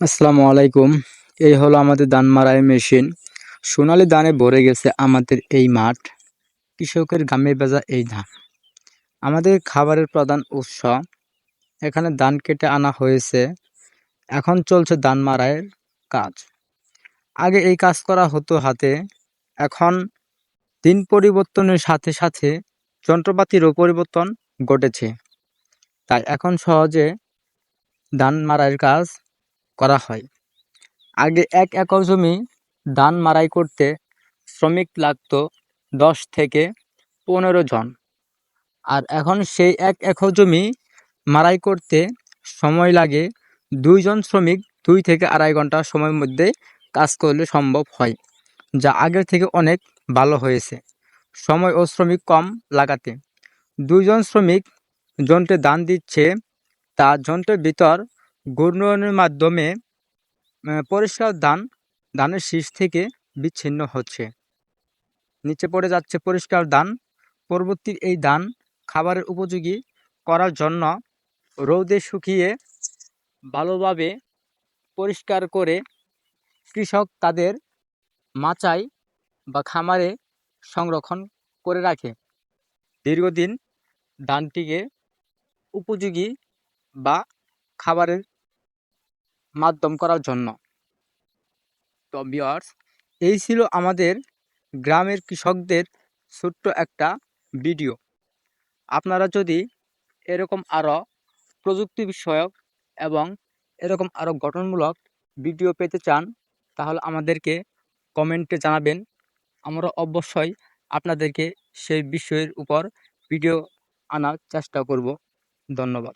আসসালামু আলাইকুম। এই হলো আমাদের ধান মারাই মেশিন। সোনালী ধানে ভরে গেছে আমাদের এই মাঠ। কৃষকের গামে বেজা এই ধান। আমাদের খাবারের প্রধান উৎস। এখানে ধান কেটে আনা হয়েছে। এখন চলছে ধান মারাইয়ের কাজ। আগে এই কাজ করা হতো হাতে। এখন দিন পরিবর্তনের সাথে সাথে যন্ত্রপাতিরও পরিবর্তন ঘটেছে। তাই এখন সহজে ধান মারাইয়ের কাজ করা হয়। আগে এক একর জমি ধান মারাই করতে শ্রমিক লাগতো দশ থেকে পনেরো জন। আর এখন সেই এক একর জমি মারাই করতে সময় লাগে দুইজন শ্রমিক দুই থেকে আড়াই ঘণ্টা সময়ের মধ্যে কাজ করলে সম্ভব হয়, যা আগের থেকে অনেক ভালো হয়েছে। সময় ও শ্রমিক কম লাগাতে। দুইজন শ্রমিক যন্ত্রে দান দিচ্ছে, তা যন্ত্রের ভিতর ঘূর্ণয়নের মাধ্যমে পরিষ্কার ধান, ধানের শীষ থেকে বিচ্ছিন্ন হচ্ছে। নিচে পড়ে যাচ্ছে পরিষ্কার ধান। পরবর্তী এই ধান খাবারের উপযোগী করার জন্য রৌদে শুকিয়ে ভালোভাবে পরিষ্কার করে কৃষক তাদের মাচায় বা খামারে সংরক্ষণ করে রাখে। দীর্ঘদিন ধানটিকে উপযোগী বা খাবারের মাধ্যম করার জন্য। তো বিয়ার্স এই ছিল আমাদের গ্রামের কৃষকদের ছোট্ট একটা ভিডিও আপনারা যদি এরকম আরও প্রযুক্তি বিষয়ক এবং এরকম আরও গঠনমূলক ভিডিও পেতে চান, তাহলে আমাদেরকে কমেন্টে জানাবেন। আমরা অবশ্যই আপনাদেরকে সেই বিষয়ের উপর ভিডিও আনার চেষ্টা করব। ধন্যবাদ।